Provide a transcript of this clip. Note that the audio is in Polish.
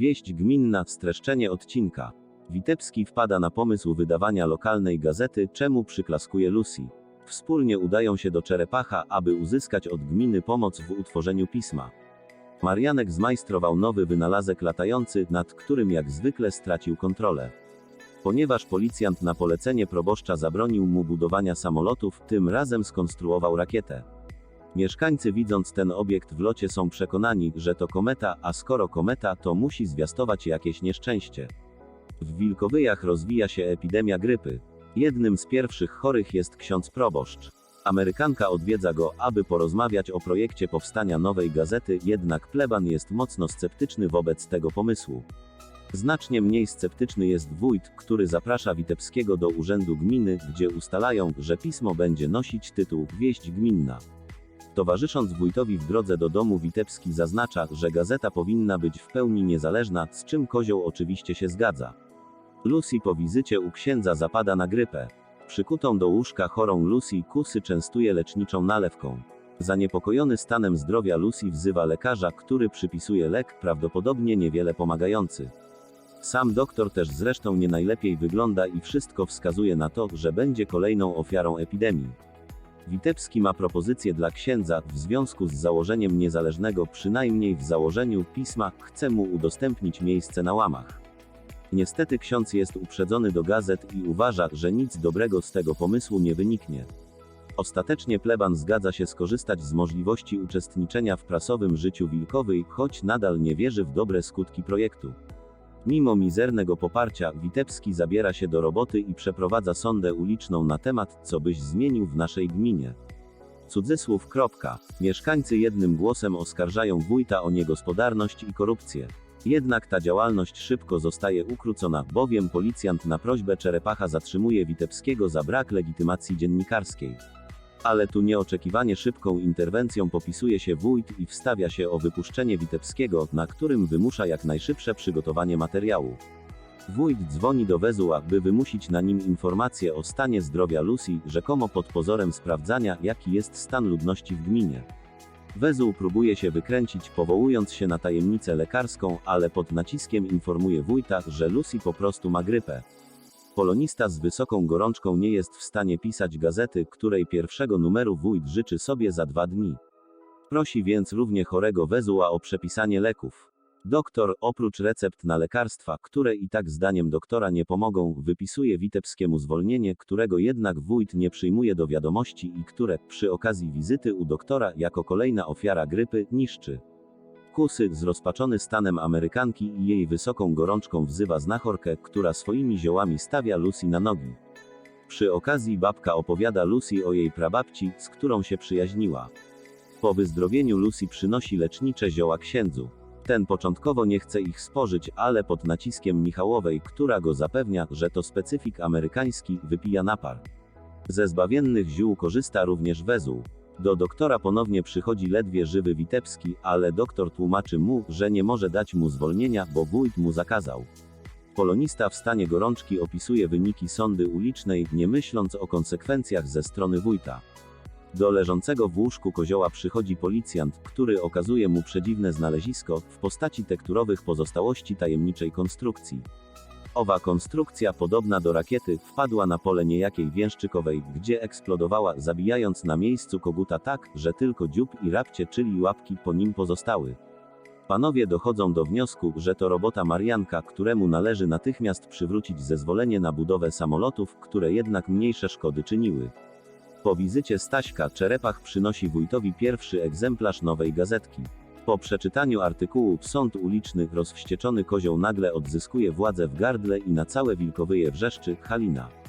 Wieść gminna, streszczenie odcinka. Witebski wpada na pomysł wydawania lokalnej gazety, czemu przyklaskuje Lucy. Wspólnie udają się do Czerepacha, aby uzyskać od gminy pomoc w utworzeniu pisma. Marianek zmajstrował nowy wynalazek latający, nad którym jak zwykle stracił kontrolę. Ponieważ policjant na polecenie proboszcza zabronił mu budowania samolotów, tym razem skonstruował rakietę. Mieszkańcy widząc ten obiekt w locie są przekonani, że to kometa, a skoro kometa, to musi zwiastować jakieś nieszczęście. W Wilkowyjach rozwija się epidemia grypy. Jednym z pierwszych chorych jest ksiądz proboszcz. Amerykanka odwiedza go, aby porozmawiać o projekcie powstania nowej gazety, jednak pleban jest mocno sceptyczny wobec tego pomysłu. Znacznie mniej sceptyczny jest wójt, który zaprasza Witebskiego do urzędu gminy, gdzie ustalają, że pismo będzie nosić tytuł Wieść Gminna. Towarzysząc wójtowi w drodze do domu Witebski zaznacza, że gazeta powinna być w pełni niezależna, z czym kozioł oczywiście się zgadza. Lucy po wizycie u księdza zapada na grypę. Przykutą do łóżka chorą Lucy kusy częstuje leczniczą nalewką. Zaniepokojony stanem zdrowia Lucy wzywa lekarza, który przypisuje lek, prawdopodobnie niewiele pomagający. Sam doktor też zresztą nie najlepiej wygląda i wszystko wskazuje na to, że będzie kolejną ofiarą epidemii. Witebski ma propozycję dla księdza, w związku z założeniem niezależnego, przynajmniej w założeniu pisma, chce mu udostępnić miejsce na łamach. Niestety ksiądz jest uprzedzony do gazet i uważa, że nic dobrego z tego pomysłu nie wyniknie. Ostatecznie pleban zgadza się skorzystać z możliwości uczestniczenia w prasowym życiu Wilkowej, choć nadal nie wierzy w dobre skutki projektu. Mimo mizernego poparcia, Witebski zabiera się do roboty i przeprowadza sondę uliczną na temat, co byś zmienił w naszej gminie. Cudzysłów. Kropka. Mieszkańcy jednym głosem oskarżają wójta o niegospodarność i korupcję. Jednak ta działalność szybko zostaje ukrócona, bowiem policjant na prośbę Czerepacha zatrzymuje Witebskiego za brak legitymacji dziennikarskiej. Ale tu nieoczekiwanie szybką interwencją popisuje się wójt i wstawia się o wypuszczenie Witebskiego, na którym wymusza jak najszybsze przygotowanie materiału. Wójt dzwoni do Wezuła, by wymusić na nim informacje o stanie zdrowia Lucy, rzekomo pod pozorem sprawdzania, jaki jest stan ludności w gminie. Wezół próbuje się wykręcić, powołując się na tajemnicę lekarską, ale pod naciskiem informuje wójta, że Lucy po prostu ma grypę. Polonista z wysoką gorączką nie jest w stanie pisać gazety, której pierwszego numeru wójt życzy sobie za dwa dni. Prosi więc równie chorego Wezuła o przepisanie leków. Doktor, oprócz recept na lekarstwa, które i tak zdaniem doktora nie pomogą, wypisuje Witebskiemu zwolnienie, którego jednak wójt nie przyjmuje do wiadomości i które, przy okazji wizyty u doktora, jako kolejna ofiara grypy, niszczy. Kusy, zrozpaczony stanem Amerykanki i jej wysoką gorączką wzywa znachorkę, która swoimi ziołami stawia Lucy na nogi. Przy okazji babka opowiada Lucy o jej prababci, z którą się przyjaźniła. Po wyzdrowieniu Lucy przynosi lecznicze zioła księdzu. Ten początkowo nie chce ich spożyć, ale pod naciskiem Michałowej, która go zapewnia, że to specyfik amerykański, wypija napar. Ze zbawiennych ziół korzysta również Wezół. Do doktora ponownie przychodzi ledwie żywy Witebski, ale doktor tłumaczy mu, że nie może dać mu zwolnienia, bo wójt mu zakazał. Polonista w stanie gorączki opisuje wyniki sądy ulicznej, nie myśląc o konsekwencjach ze strony wójta. Do leżącego w łóżku kozioła przychodzi policjant, który okazuje mu przedziwne znalezisko, w postaci tekturowych pozostałości tajemniczej konstrukcji. Owa konstrukcja, podobna do rakiety, wpadła na pole niejakiej Więszczykowej, gdzie eksplodowała, zabijając na miejscu koguta tak, że tylko dziób i rapcie, czyli łapki, po nim pozostały. Panowie dochodzą do wniosku, że to robota Marianka, któremu należy natychmiast przywrócić zezwolenie na budowę samolotów, które jednak mniejsze szkody czyniły. Po wizycie Staśka Czerepach przynosi wójtowi pierwszy egzemplarz nowej gazetki. Po przeczytaniu artykułu Sąd uliczny rozwścieczony kozioł nagle odzyskuje władzę w gardle i na całe wilkowyje wrzeszczy Halina.